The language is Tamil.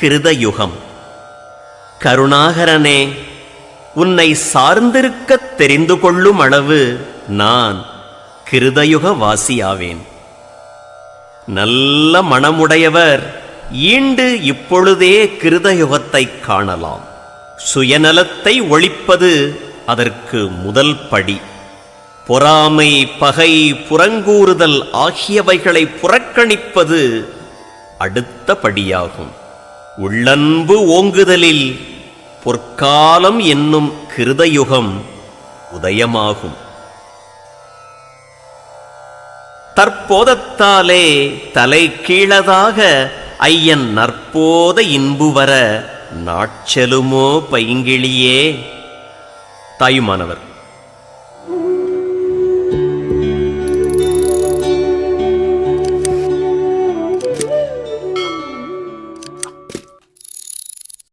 கிருதயுகம். கருணாகரனே உன்னை சார்ந்திருக்கத் தெரிந்து கொள்ளும் அளவு நான் கிருதயுக வாசியாவேன் நல்ல மனமுடையவர் ஈண்டு இப்பொழுதே கிருதயுகத்தை காணலாம். சுயநலத்தை ஒழிப்பது அதற்கு முதல் படி. பொறாமை பகை புறங்கூறுதல் ஆகியவைகளை புறக்கணிப்பது அடுத்த படியாகும். உள்ளன்பு ஓங்குதலில் பொற்காலம் என்னும் கிருதயுகம் உதயமாகும். தற்போதத்தாலே தலை கீழதாக ஐயன் நற்போத இன்புவர நாட்செலுமோ பைங்கிழியே. தாயுமானவர்.